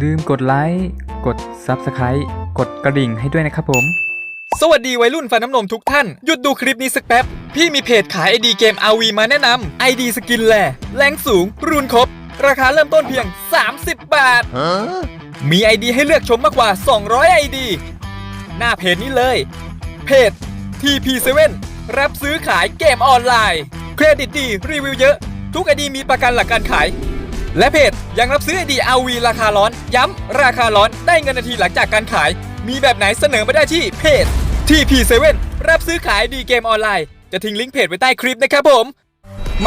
อย่าลืมกดไลค์กด Subscribe กดกระดิ่งให้ด้วยนะครับผม สวัสดีวัยรุ่นฟันน้ำนมทุกท่าน หยุดดูคลิปนี้สักแป๊บ พี่มีเพจขายไอดีเกม RV มาแนะนำไอดีสกินแลแรงสูงรูนครบ ราคาเริ่มต้นเพียง 30 บาท มีไอดีให้เลือกชมมากกว่า 200ไอดีหน้าเพจนี้เลย เพจ TP7 รับซื้อขายเกมออนไลน์ เครดิตดีรีวิวเยอะ ทุกไอดีมีประกันหลักการขาย และเพจยังรับซื้อไอดี RV ราคาร้อน ย้ำ ราคาร้อนได้เงินนาทีหลังจากการขาย มีแบบไหนเสนอมาได้ที่เพจ TP7 รับซื้อขายดีเกมออนไลน์ จะทิ้งลิงก์เพจไว้ใต้คลิปนะครับผม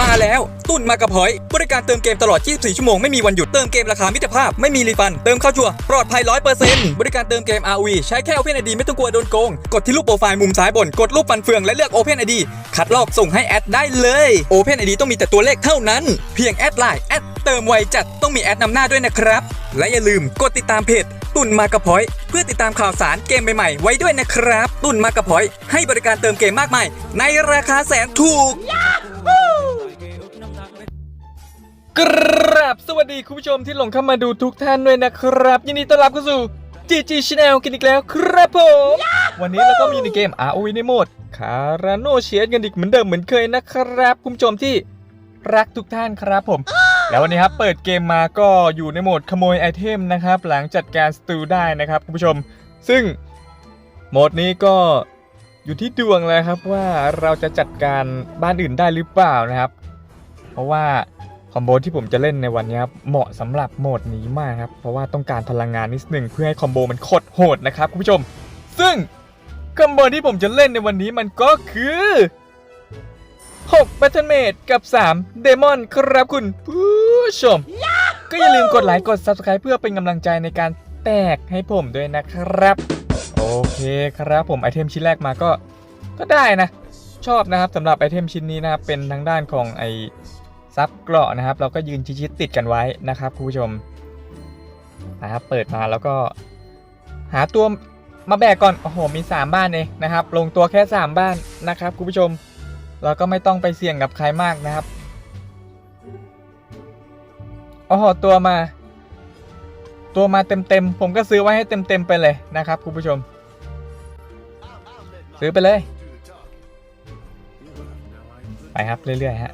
มาแล้วตุ้นมากระพอย บริการเติมเกมตลอด 24 ชั่วโมง ไม่มีวันหยุดเติมเกมราคามิตรภาพ ไม่มีรีฟัน เติมเข้าชัวร์ปลอดภัย 100%บริการเติมเกม RV ใช้แค่ Open ID ไม่ต้องกลัวโดนโกง กดที่รูปโปรไฟล์มุมซ้ายบน กดรูปฟันเฟืองและเลือก Open ID คัดลอกส่งให้แอดได้เลย Open ID ต้องมีแต่ตัวเลขเท่านั้น เพียงแอดไลน์แอด เติมไวจัดต้องมีแอดนำหน้าด้วยนะครับ และอย่าลืมกดติดตามเพจตุนมากระพอย เพื่อติดตามข่าวสารเกมใหม่ๆไว้ด้วยนะครับ ตุนมากระพอย ให้บริการเติมเกมมากมาย ในราคาแสนถูกกราบสวัสดีคุณผู้ชมที่หลงเข้ามาดูทุกท่านด้วยนะครับ ยินดีต้อนรับเข้าสู่ GG Channel กันอีกแล้วครับผม วันนี้เราก็มีในเกม ROV ในโหมดคาราโนเชียกันอีกเหมือนเดิมเหมือนเคยนะครับ คุณผู้ชมที่รักทุกท่านครับผม แล้ววันนี้ครับเปิดเกมมาก็อยู่ในโหมดขโมยไอเทมนะครับ หลังจัดการสตูได้นะครับคุณผู้ชม ซึ่งโหมดนี้ก็อยู่ที่ดวงเลยครับว่าเราจะจัดการบ้านอื่นได้หรือเปล่านะครับ เพราะว่าคอมโบที่ผมจะเล่นในวันนี้ครับเหมาะสำหรับโหมดนี้มากครับเพราะว่าต้องการพลังงานนิดนึงเพื่อให้คอมโบมันโคตรโหดนะครับคุณผู้ชม ซึ่งคอมโบที่ผมจะเล่นในวันนี้มันก็คือ 6 b a t t l e m a t e กับ 3 Demon ครับคุณผู้ชม ก็อย่าลืมกดไลค์กด Subscribe เพื่อเป็นกำลังใจในการแตกให้ผมด้วยนะครับ โอเคครับผมไอเทมชิ้นแรกมาก็ก็ได้นะ ชอบนะครับสำหรับไอเทมชิ้นนี้นะครับ เป็นทางด้านของไอซับเกราะนะครับ เราก็ยืนชิดๆติดกันไว้นะครับคุณผู้ชมนะครับเปิดมาแล้วก็ หาตัวมาแบกก่อน โอ้โห มี 3 บ้านเองนะครับ ลงตัวแค่ 3 บ้านนะครับคุณผู้ชม เราก็ไม่ต้องไปเสี่ยงกับใครมากนะครับโอ้โหตัวมา ตัวมาเต็มๆ ผมก็ซื้อไว้ให้เต็มๆไปเลยนะครับคุณผู้ชม ซื้อไปเลย ไปครับเรื่อยๆฮะ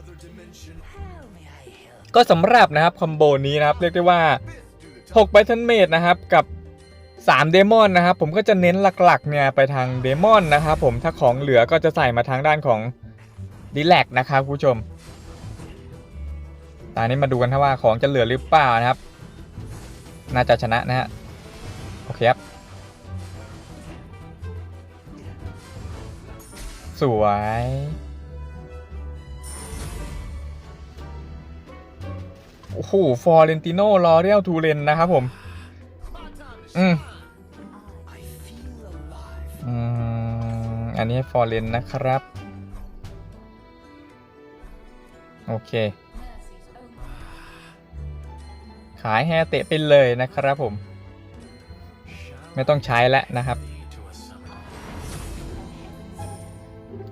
ก็สำหรับนะครับคอมโบนี้นะครับเรียกได้ว่า6 b a t t l e m a t e นะครับกับ3เดมอนนะครับผมก็จะเน้นหลักๆเนี่ยไปทางเดมอนนะครับผมถ้าของเหลือก็จะใส่มาทางด้านของ ดีแลกนะครับคุณผู้ชม ตอนนี้มาดูกันว่าของจะเหลือหรือเปล่านะครับ น่าจะชนะนะฮะ โอเคครับ สวย โอ้โห ฟอร์เรนติโนลอเรียลทูเรนนะครับผม อืมอืมอันนี้ฟอร์เรนนะครับ โอเค ขายแฮเตะไปเลยนะครับผม ไม่ต้องใช้แล้วนะครับ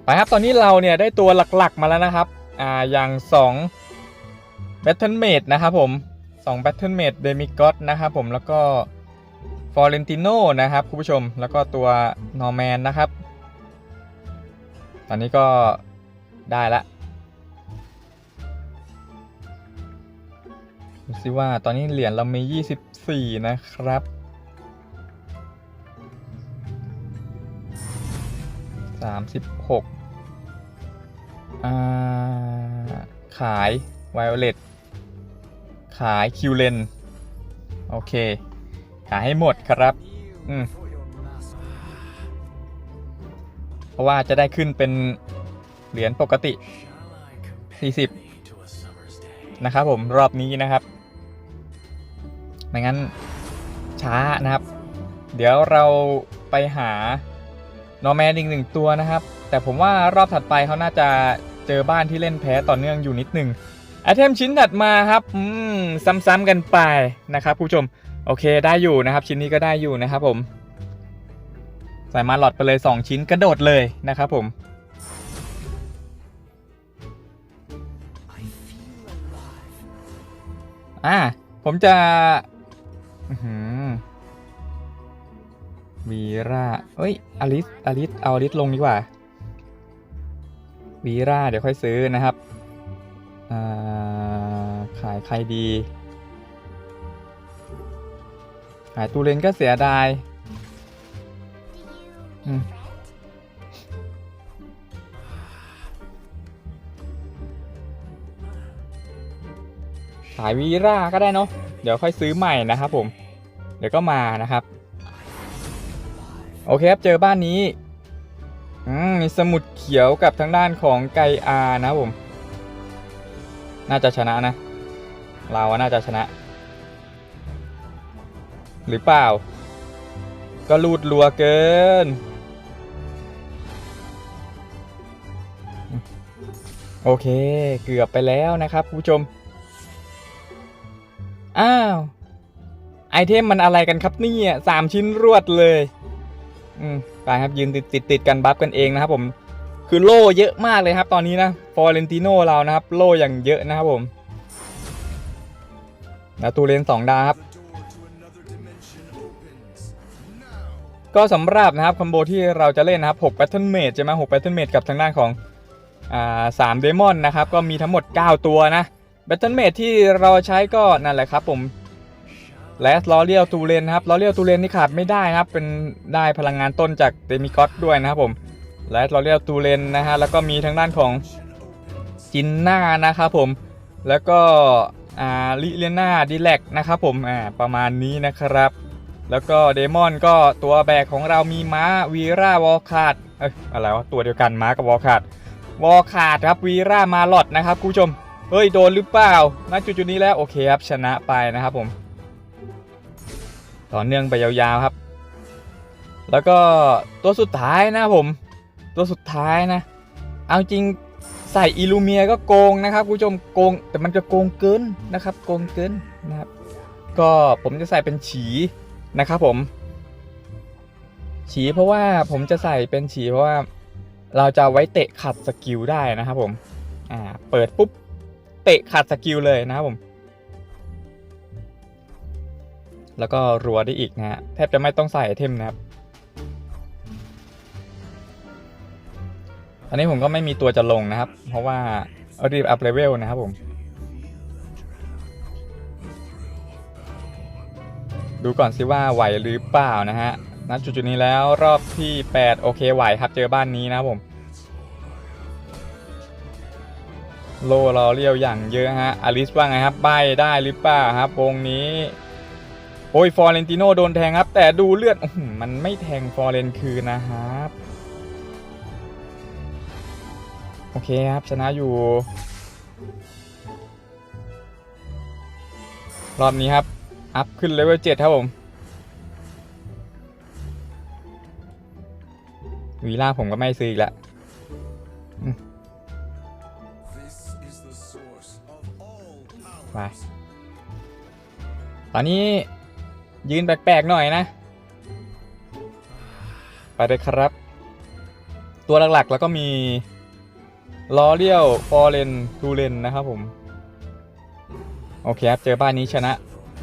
ไปครับตอนนี้เราเนี่ยได้ตัวหลักๆมาแล้วนะครับ อ่าอย่าง2 Battle Mate นะครับผม2 Battle Mate Demigod นะครับผมแล้วก็ Florentino นะครับคุณผู้ชมแล้วก็ตัว Norman นะครับ ตอนนี้ก็ได้ละ ดูสิว่าตอนนี้เหรียญเรามี 24 นะครับ 36อ่าขาย Violet ขายคิวเลนโอเค ขายให้หมดครับ อืม เพราะว่าจะได้ขึ้นเป็นเหรียญปกติ 40 นะครับผมรอบนี้นะครับ ไม่งั้นช้านะครับ เดี๋ยวเราไปหานอร์แมนอีกหนึ่งตัวนะครับ แต่ผมว่ารอบถัดไปเขาน่าจะเจอบ้านที่เล่นแพ้ต่อเนื่องอยู่นิดหนึ่งไอเทมชิ้นถัดมาครับอืมซ้ำๆกันไปนะครับผู้ชม โอเคได้อยู่นะครับ ชิ้นนี้ก็ได้อยู่นะครับผม ใส่มาหลอดไปเลย 2 ชิ้นกระโดดเลยนะครับผมอ่าผมจะ วีราเอ้ย อลิส อลิส เอาอลิสลงดีกว่า วีราเดี๋ยวค่อยซื้อนะครับ ขายใครดี ขายตูเลนก็เสียดายขายวีราก็ได้เนาะ เดี๋ยวค่อยซื้อใหม่นะครับผม เดี๋ยวก็มานะครับ โอเคครับ เจอบ้านนี้มีสมุดเขียวกับทางด้านของไกอานะผม น่าจะชนะนะ เราน่าจะชนะ หรือเปล่า ก็ลูดลัวเกิน โอเค เกือบไปแล้วนะครับคุณผู้ชม อ้าว ไอเทมมันอะไรกันครับเนี่ยสามชิ้นรวดเลย อืมไปครับยืนติดติดติดกันบัฟกันเองนะครับผม คือโล่เยอะมากเลยครับตอนนี้นะฟอร์เรนติโนเรานะครับ โล่อย่างเยอะนะครับผมแล้วตูเลนสองดาวครับก็สำหรับนะครับคอมโบที่เราจะเล่นนะครับ6 Battle Mage ใช่ไหม6 Battle Mage กับทางด้านของอ่า3 Demon นะครับ ก็มีทั้งหมด 9 ตัวนะ Battle Mage ที่เราใช้ก็นั่นแหละครับผม และล้อเรียลตูเลนครับล้อเรียลตูเลนนี่ขาดไม่ได้ครับเป็นได้พลังงานต้นจากเดมิกอสด้วยนะครับผมและล้อเรียลตูเลนนะฮะแล้วก็มีทางด้านของจินน่านะครับผมแล้วก็อ่าลิเลน่าดิแลกนะครับผมอ่าประมาณนี้นะครับ แล้วก็เดมอนก็ตัวแบกของเรามีม้าวีราวอลคาดเอ้ยอะไรวะตัวเดียวกันม้ากับวอลคาดวอลคาดครับวีรามาลอดนะครับคุณผู้ชมเฮ้ยโดนหรือเปล่าณจุดจุดนี้แล้วโอเคครับชนะไปนะครับผม ต่อเนื่องไปยาวๆครับ แล้วก็ตัวสุดท้ายนะผม ตัวสุดท้ายนะ เอาจริงใส่อิลูเมียก็โกงนะครับคุณผู้ชมโกงแต่มันจะโกงเกินนะครับ โกงเกินนะครับ ก็ผมจะใส่เป็นฉีนะครับผม ฉีเพราะว่าผมจะใส่เป็นฉีเพราะว่าเราจะไว้เตะขัดสกิลได้นะครับผม อ่า เปิดปุ๊บ เตะขัดสกิลเลยนะครับผม แล้วก็รัวได้อีกนะฮะแทบจะไม่ต้องใส่ไอเทมนะครับอันนี้ผมก็ไม่มีตัวจะลงนะครับ เพราะว่ารีบอัพเลเวลนะครับผมดูก่อนสิว่าไหวหรือเปล่านะฮะณจุดจุดๆนี้แล้วรอบที่ 8 โอเคไหวครับเจอบ้านนี้นะครับผม โลราเรียวอย่างเยอะฮะอลิสว่าไงครับใบได้หรือเปล่าครับวงนี้ โอ้ยฟอร์เรนติโนโดนแทงครับ แต่ดูเลือดมันไม่แทงฟอร์เรนคืนนะครับ โอเคครับ ชนะอยู่ รอบนี้ครับ อัพขึ้นเลเวล7ครับผมวีล่าผมก็ไม่ซื้ออีกแล้วไปตอนนี้ ยืนแปลกๆหน่อยนะ ไปเลยครับ ตัวหลักๆแล้วก็มีลอเรียลฟอร์เรนทูเรนนะครับผม โอเคครับ เจอบ้านนี้ชนะ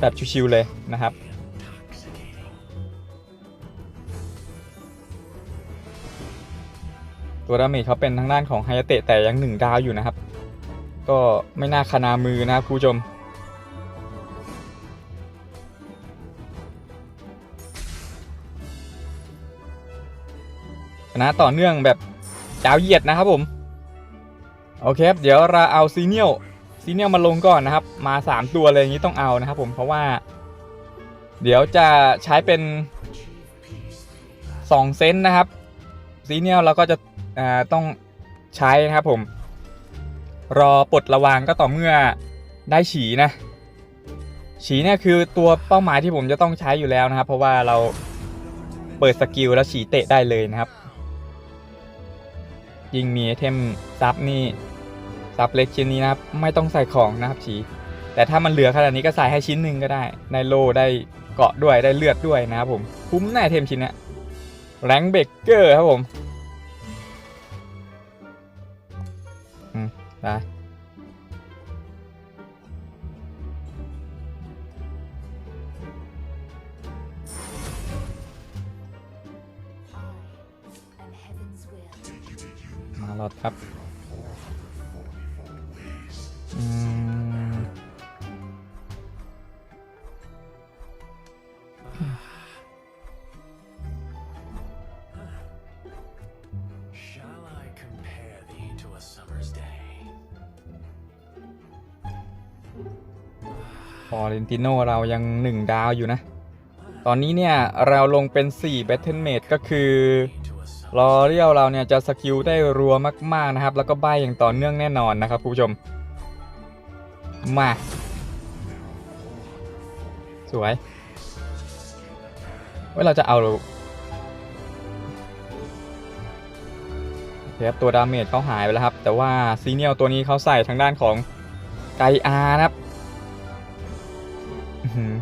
แบบชิวๆเลยนะครับ ตัวดาเมจเขาเป็นทางด้านของไฮเตะแต่ยังหนึ่งดาวอยู่นะครับ ก็ไม่น่าคนามือนะครับคุณผู้ชม ชนะต่อเนื่องแบบจาวเหยียดนะครับผม โอเคครับเดี๋ยวเราเอาซีเนียลซีเนียลมาลงก่อนนะครับ มา 3 ตัวเลยอย่างนี้ต้องเอานะครับผมเพราะว่า เดี๋ยวจะใช้เป็น 2 เซนนะครับซีเนียลเราก็จะอ่าต้องใช้นะครับผม รอปลดระวางก็ต่อเมื่อได้ฉีนะ ฉีเนี่ยคือตัวเป้าหมายที่ผมจะต้องใช้อยู่แล้วนะครับ เพราะว่าเราเปิดสกิลแล้วฉีเตะได้เลยนะครับ ยิงมีไอเทมซับนี่ซับเล็กชิ้นนี้นะครับ ไม่ต้องใส่ของนะครับฉีแต่ถ้ามันเหลือขนาดนี้ก็ใส่ให้ชิ้นหนึ่งก็ได้ได้โลได้เกาะด้วยได้เลือดด้วยนะครับผมคุ้มแน่เทมชิ้นเนี้ยแรงเบเกอร์ครับผม อืม ได้ เรนติโนเรายังหนึ่งดาวอยู่นะ ตอนนี้เนี่ยเราลงเป็น 4 Battle Mate ก็คือลอเรียลเราเนี่ยจะสกิลได้รัวมาก ๆ นะครับ แล้วก็ใบอย่างต่อเนื่องแน่นอนนะครับคุณผู้ชม มา สวยเว้ยเราจะเอาครับตัวดาเมจเขาหายไปแล้วครับ แต่ว่าซีเนียลตัวนี้เขาใส่ทางด้านของไกอาร์นะครับ หือ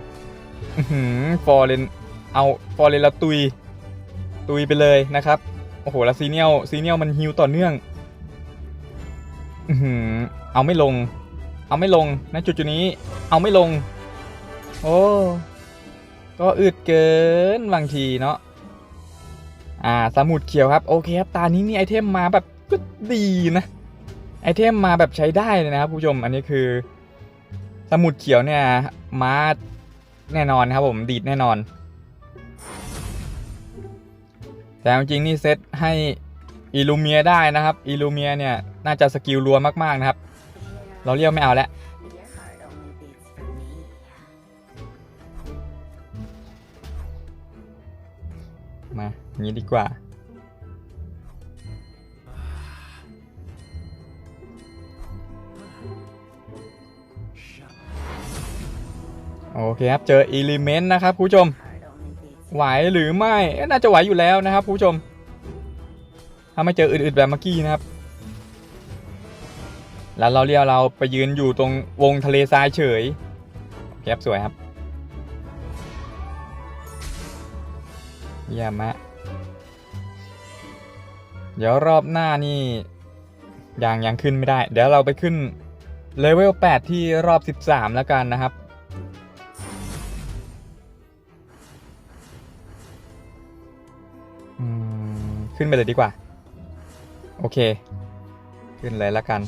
หือฟอร์เรนเอาฟอร์เรนละตุย ตุยไปเลยนะครับ โอ้โหแล้วซีเนียลซีเนียลมันฮิวต่อเนื่องอือหือเอาไม่ลง เอาไม่ลงณจุดจุดนี้ เอาไม่ลง โอ้ก็อึดเกินบางทีเนาะอ่าสมุดเขียวครับโอเคครับตานี้นี่ไอเทมมาแบบก็ดีนะไอเทมมาแบบใช้ได้เลยนะครับผู้ชมอันนี้คือ สมุดเขียวเนี่ยมาแน่นอนครับผมดีดแน่นอน แต่จริงๆนี่เซตให้อิลูเมียได้นะครับอิลูเมียเนี่ยน่าจะสกิลรัวมากๆนะครับ เราเรียกไม่เอาแล้วมาอย่างนี้ดีกว่า โอเคครับเจออิเลเมนต์นะครับผู้ชม ไหวหรือไม่น่าจะไหวอยู่แล้วนะครับผู้ชม ถ้าไม่เจออึดๆแบบเมื่อกี้นะครับ แล้วเราเรียกเราไปยืนอยู่ตรงวงทะเลทรายเฉยโอเคครับสวยครับเยี่ยมมะ เดี๋ยวรอบหน้านี่ยังยังขึ้นไม่ได้ เดี๋ยวเราไปขึ้นเลเวล8ที่รอบ 13 แล้วกันนะครับ ขึ้นไปเลยดีกว่า โอเค ขึ้นเลยแล้วกัน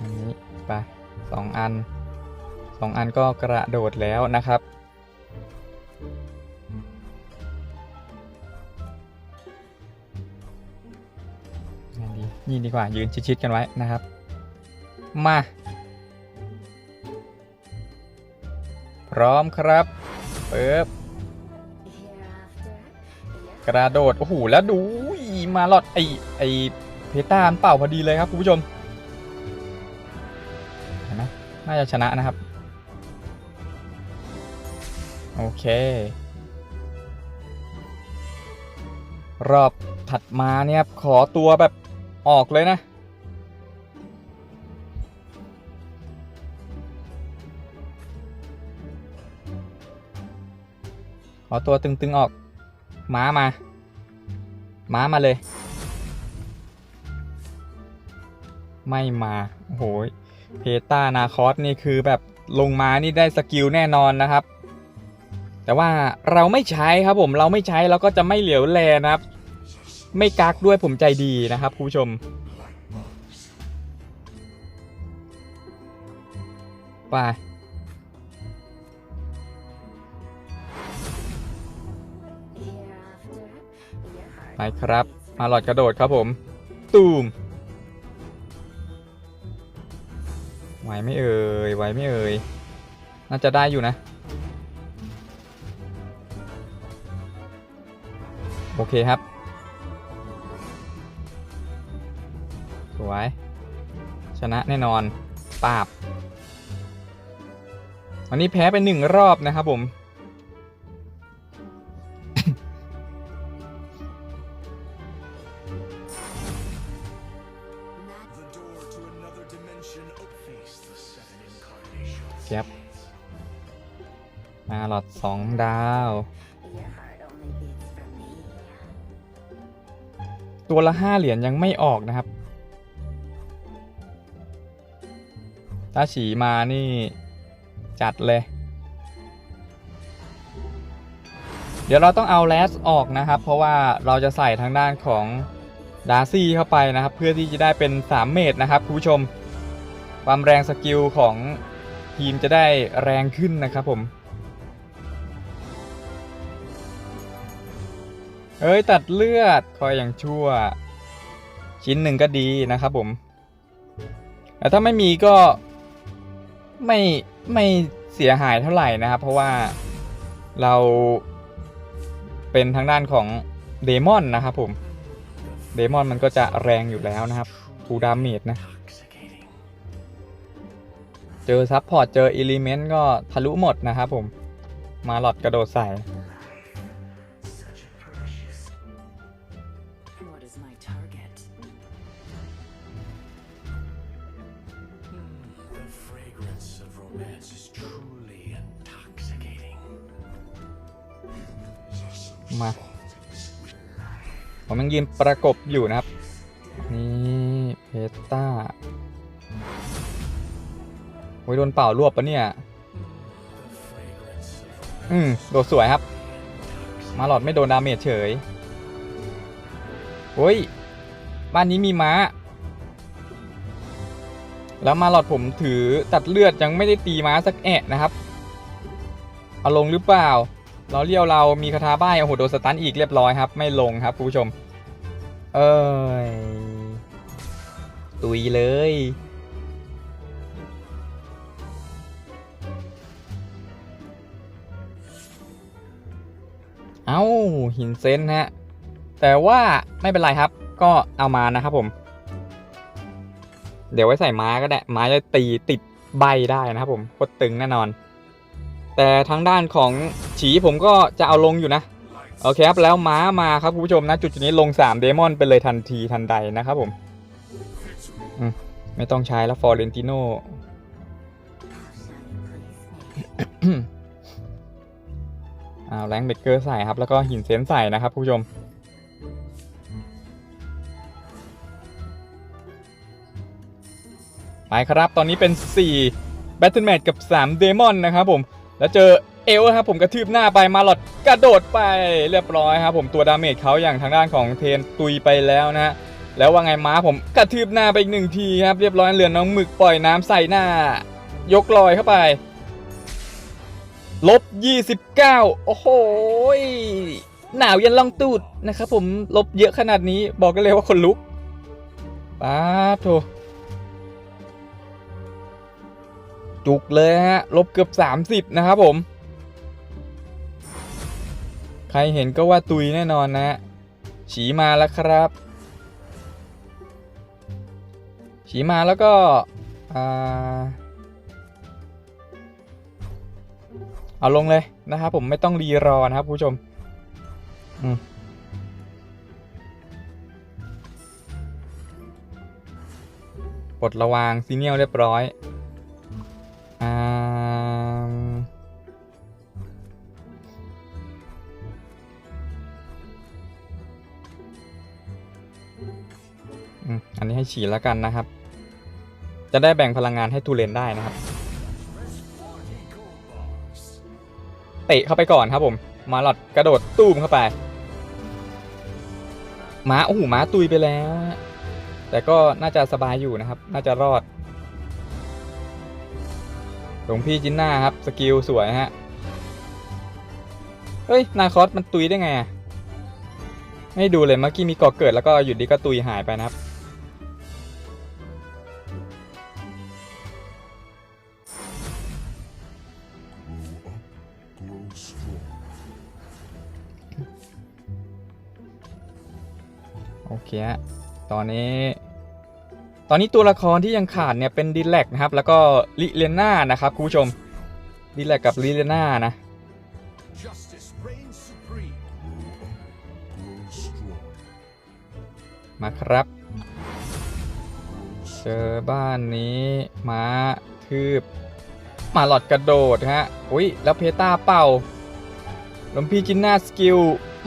อันนี้ไปสองอันสองอันก็กระโดดแล้วนะครับนี่ดีกว่ายืนชิดๆกันไว้นะครับ มา ร้อมครับเปิบกระโดด โอ้โห แล้วดูมาหลอดไอไอเพตามันเป่าพอดีเลยครับคุณผู้ชมเห็นไหมน่าจะชนะนะครับ โอเค รอบถัดมาเนี่ยขอตัวแบบออกเลยนะ ขอตัวตึงๆออกม้ามา ม้ามาเลย ไม่มาโอ้โหเพตานาคอสนี่คือแบบลงมานี่ได้สกิลแน่นอนนะครับ แต่ว่าเราไม่ใช้ครับผมเราไม่ใช้เราก็จะไม่เหลียวแลนะครับ ไม่กักด้วยผมใจดีนะครับคุณผู้ชมไป ไปครับ มาหลอดกระโดดครับผม ตูมไหวไม่เอ่ยไหวไม่เอ่ยน่าจะได้อยู่นะ โอเคครับ สวย ชนะแน่นอนปาบวันนี้แพ้ไปหนึ่งรอบนะครับผม สองดาว Your heart only beats for me. ตัวละห้าเหรียญยังไม่ออกนะครับถ้าฉีมานี่ จัดเลย เดี๋ยวเราต้องเอาแลสออกนะครับ เพราะว่าเราจะใส่ทางด้านของดาร์ซี่เข้าไปนะครับ เพื่อที่จะได้เป็น 3 เมตรนะครับคุณผู้ชม ความแรงสกิลของทีมจะได้แรงขึ้นนะครับผม เอ้ยตัดเลือดคอยอย่างชั่ว ชิ้นหนึ่งก็ดีนะครับผมแต่ถ้าไม่มีก็ไม่ไม่เสียหายเท่าไหร่นะครับ เพราะว่าเราเป็นทางด้านของเดมอนนะครับผมเดมอนมันก็จะแรงอยู่แล้วนะครับฟูดาเมจนะเจอซับพอร์ตเจออิเลเมนต์ก็ทะลุหมดนะครับผมมาหลอดกระโดดใส่ ยังยืนประกบอยู่นะครับ นี่เพต้าโอ้ยโดนเป่ารวบปะเนี่ย อืมโดดสวยครับ มาหลอดไม่โดนดาเมจเฉยโอ้ย บ้านนี้มีม้า แล้วมาหลอดผมถือตัดเลือดยังไม่ได้ตีม้าสักแอะนะครับ เอาลงหรือเปล่า เราเลี้ยวเรามีคาถาบ้ายโอ้โหโดนสตันอีกเรียบร้อยครับ ไม่ลงครับคุณผู้ชม เอ้ย ตุยเลย เอ้า หินเซนฮะ แต่ว่าไม่เป็นไรครับ ก็เอามานะครับผม เดี๋ยวไว้ใส่ม้าก็ได้ ม้าจะตีติดใบได้นะครับผมโคตรตึงแน่นอน แต่ทางด้านของฉีผมก็จะเอาลงอยู่นะ โอเคครับแล้วม้ามาครับคุณผู้ชมนะจุดจุดนี้ลง3เดมอนไปเลยทันทีทันใดนะครับผมไม่ต้องใช้แล้วฟอร์เรนติโน Shall you please me? เอาแรงเบเกอร์ใส่ครับ แล้วก็หินเซนใส่นะครับคุณผู้ชมไปครับ ตอนนี้เป็น4 Battle m a t กับ3เดมอนนะครับผม แล้วเจอ เอลครับผมกระทืบหน้าไปมาหลอดกระโดดไปเรียบร้อยครับผมตัวดาเมจเขาอย่างทางด้านของเทนตุยไปแล้วนะฮะแล้วว่าไงม้าผมกระทืบหน้าไปอีกหนึ่งทีครับเรียบร้อยเหลือน้องหมึกปล่อยน้ำใส่หน้า ยกลอยเข้าไปลบ29 โอ้โหหนาวยันล่องตูดนะครับผมลบเยอะขนาดนี้บอกกันเลยว่าคนลุกป้าดโถจุกเลยฮะลบเกือบ 30 นะครับผม ใครเห็นก็ว่าตุยแน่นอนนะ ฉีมาแล้วครับ ฉีมาแล้วก็เอาลงเลยนะครับผมไม่ต้องรีรอนะครับผู้ชมอืมปลดระวางซีเนียลเรียบร้อย ฉีดแล้วกันนะครับ จะได้แบ่งพลังงานให้ทูเลนได้นะครับ เตะเข้าไปก่อนครับผม มาหลอดกระโดดตูมเข้าไปม้าโอ้โหม้าตุยไปแล้ว แต่ก็น่าจะสบายอยู่นะครับ น่าจะรอดหลวงพี่จินน่าครับ สกิลสวยฮะ เฮ้ย นาคอสมันตุยได้ไงไม่ดูเลยเมื่อกี้มีก่อเกิดแล้วก็อยู่ดีก็ตุยหายไปนะครับ เคฮะตอนนี้ ตอนนี้ตัวละครที่ยังขาดเนี่ยเป็นดิแลกนะครับ แล้วก็ลิเลน่านะครับคุณผู้ชมดิแลกกับลิเลน่านะ Justice reigns supreme. Grow strong. มาครับ เจอบ้านนี้ม้าทืบมาหลอดกระโดดฮะ อุ้ยแล้วเพต้าเป่าหลวงพี่จินน่าสกิล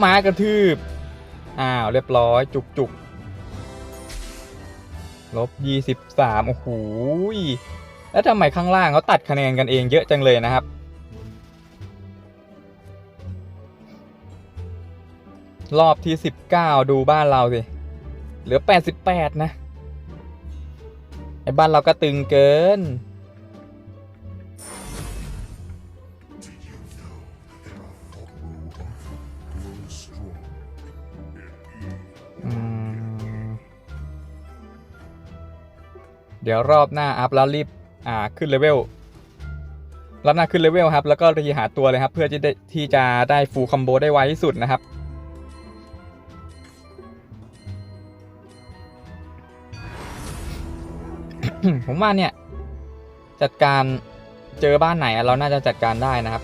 ม้ากระทืบ อ้าว เรียบร้อย จุกจุกลบยี่สิบสามโอ้โหแล้วทำไมข้างล่างเขาตัดคะแนนกันเองเยอะจังเลยนะครับ รอบที่19ดูบ้านเราสิ เหลือ88นะ ไอ้บ้านเราก็ตึงเกิน เดี๋ยวรอบหน้าอัพแล้วรีบอ่าขึ้นเลเวลรอบหน้าขึ้นเลเวลครับ แล้วก็รีหาตัวเลยครับ เพื่อที่ได้ที่จะได้ฟูลคอมโบได้ไวที่สุดนะครับ ผมว่าเนี่ย จัดการเจอบ้านไหนเราน่าจะจัดการได้นะครับ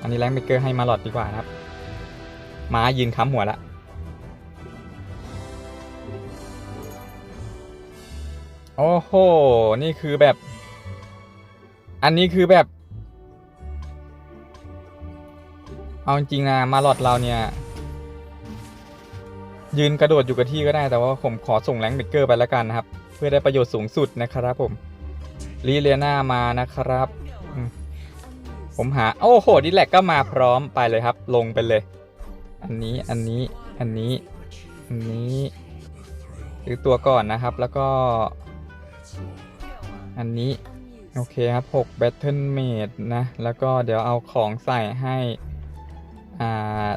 อันนี้แรงเบเกอร์ให้มาหลอดดีกว่านะครับ ม้ายืนค้ำหัวละ โอ้โห นี่คือแบบ อันนี้คือแบบ เอาจริงนะ มาหลอดเราเนี่ย ยืนกระโดดอยู่กับที่ก็ได้ แต่ว่าผมขอส่งแรงเบเกอร์ไปแล้วกันนะครับ เพื่อได้ประโยชน์สูงสุดนะครับผมลีเลียนามานะครับ ผมหา โอ้โห ดิแลกก็มาพร้อมไปเลยครับ ลงไปเลย อันนี้ อันนี้ อันนี้ อันนี้ซื้อตัวก่อนนะครับ แล้วก็ อันนี้ โอเคครับ6 Battle Mate นะ แล้วก็เดี๋ยวเอาของใส่ให้ อ่า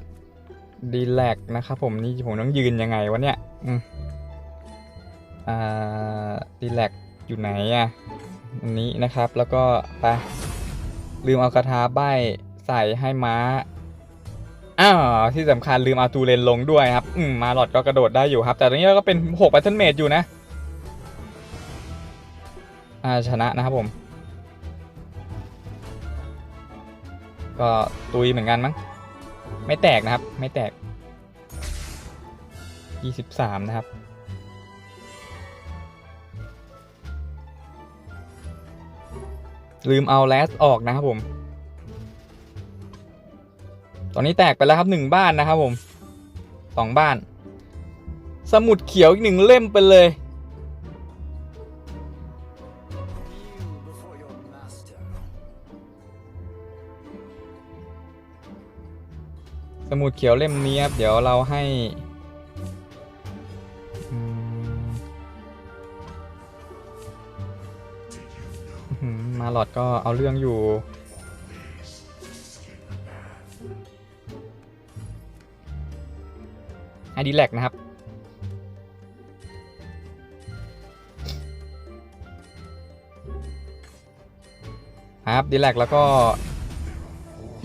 ดีแลกนะครับผมนี่ผมต้องยืนยังไงวะเนี่ยอืมอ่าดีแลกอยู่ไหนอะอันนี้นะครับแล้วก็ไปลืมเอาคาถาใบใส่ให้ม้าอ้าวที่สำคัญลืมเอาตูเลนลงด้วยครับ อืมมาหลอดก็กระโดดได้อยู่ครับ แต่ตรงนี้เราก็เป็น6 Battle Mate อยู่นะ อ่าชนะนะครับผม ก็ตุยเหมือนกันมั้ง ไม่แตกนะครับ ไม่แตก 23 นะครับลืมเอาแลสออกนะครับผม ตอนนี้แตกไปแล้วครับหนึ่งบ้านนะครับผมสองบ้าน สมุดเขียวอีกหนึ่งเล่มไปเลย สมุดเขียวเล่มนี้ครับเดี๋ยวเราให้มาหลอดก็เอาเรื่องอยู่ให้ดีแลกนะครับ ครับดีแลกแล้วก็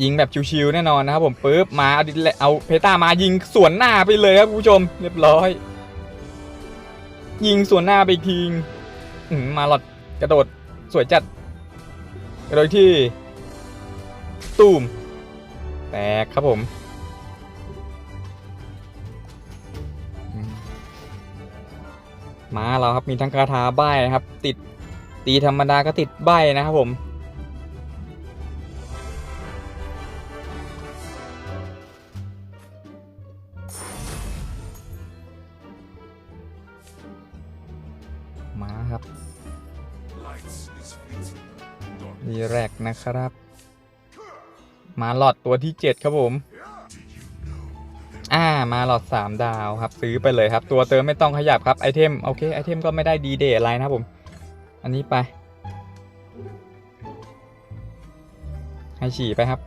ยิงแบบชิวๆแน่นอนนะครับผมปุ๊บมาเอาดิเอาเพต้ามายิงสวนหน้าไปเลยครับคุณผู้ชมเรียบร้อย ยิงสวนหน้าไปทีอื้อหือมาหลอดกระโดดสวยจัดกระโดดที่ตูมแตกครับผมมมาเราครับมีทั้งคาถาใบนะครับ ติดตีธรรมดาก็ติดใบนะครับผม นะครับ มาหลอดตัวที่ 7 ครับผม อ่ามาหลอด 3 ดาวครับ ซื้อไปเลยครับ ตัวเติมไม่ต้องขยับครับไอเทมโอเคไอเทมก็ไม่ได้ดีเดย์อะไรนะครับผม อันนี้ไป ให้ฉี่ไปครับ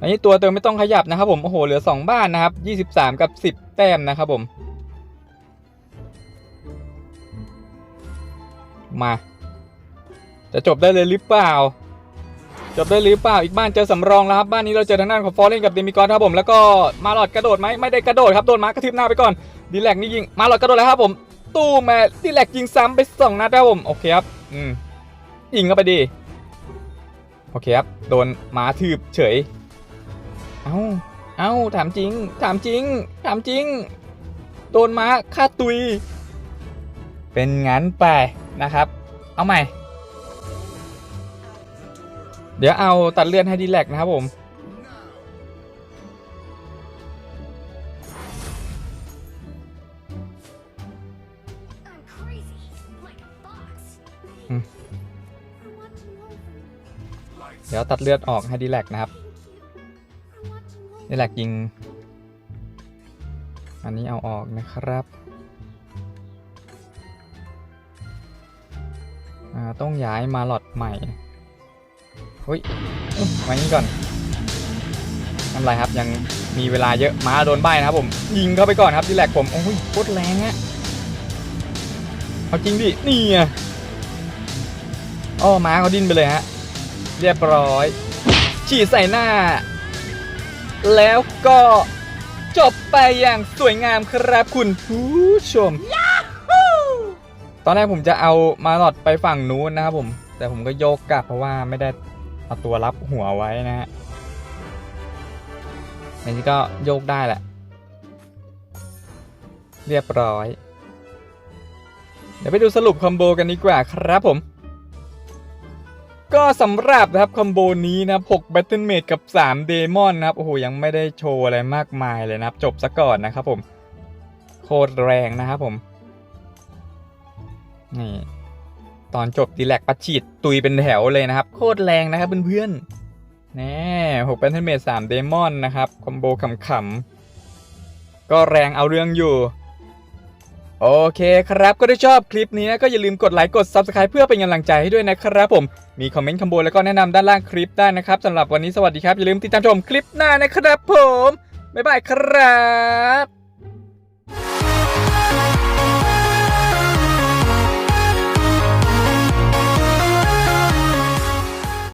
อันนี้ตัวเติมไม่ต้องขยับนะครับผมโอ้โหเหลือ 2 บ้านนะครับ 23 กับ 10 แต้มนะครับผม มา จะจบได้เลยหรือเปล่า จบได้หรือเปล่าอีกบ้านเจอสำรองแล้วครับบ้านนี้เราเจอทางด้านของฟอร์เรนกับเดมิกอนครับผมแล้วก็มาหลอดกระโดดไหมไม่ได้กระโดดครับโดนม้ากระทืบหน้าไปก่อนดีแลกนี่ยิงมาหลอดกระโดดแล้วครับผมตู้แม่ดีแลกยิงซ้ำไปสองนัดครับผมโอเคครับอืมยิงเข้าไปดีโอเคครับโดนม้าทืบเฉยเอ้าเอ้าถามจริง ถามจริง ถามจริง โดนม้าฆ่าตุย เป็นงั้นไปนะครับ เอาใหม่ เดี๋ยวเอาตัดเลื่อนให้ดีแลกนะครับผม เดี๋ยวตัดเลือดออกให้ดีแลกนะครับดีแลกยิง อันนี้เอาออกนะครับต้องย้ายมาหลอดใหม่ ฮ้ยอุ๊ยไว้นี้ก่อนไม่เป็นไรครับยังมีเวลาเยอะม้าโดนใบนะครับผม ยิงเข้าไปก่อนครับดีแลกผมโอ้ยโคตรแรงอะเอาจริงดินี่ไงอ้อม้าเขาดิ้นไปเลยฮะเรียบร้อยฉีดใส่หน้า แล้วก็จบไปอย่างสวยงามครับคุณผู้ชม ตอนแรกผมจะเอามาหลอดไปฝั่งนู้นนะครับผม แต่ผมก็โยกกลับเพราะว่าไม่ได้ เอาตัวรับหัวไว้นะฮะในนี้ก็โยกได้แหละ เรียบร้อย เดี๋ยวไปดูสรุปคอมโบกันดีกว่าครับผม ก็สำหรับนะครับคอมโบนี้นะครับ6 Battle Mate กับ 3 เดมอนนะครับ โอ้โห ยังไม่ได้โชว์อะไรมากมายเลยนะครับ จบซะก่อนนะครับผม โคตรแรงนะครับผม นี่ ตอนจบดีแลกปัดฉีดตุยเป็นแถวเลยนะครับ โคตรแรงนะครับเพื่อนๆแน่6 Battle Mate 3เดมอนนะครับ คอมโบขำๆ ก็แรงเอาเรื่องอยู่ โอเคครับก็ถ้ชอบคลิปนี้ก็อย่าลืมกดไลค์กด Subscribe เพื่อเป็นกำลังใจให้ด้วยนะครับผม มีคอมเมนต์คำโบแล้วก็แนะนำด้านล่างคลิปได้นะครับสำหรับวันนี้สวัสดีครับ อย่าลืมติดตามชมคลิปหน้านะครับผมบ๊ายบายครับ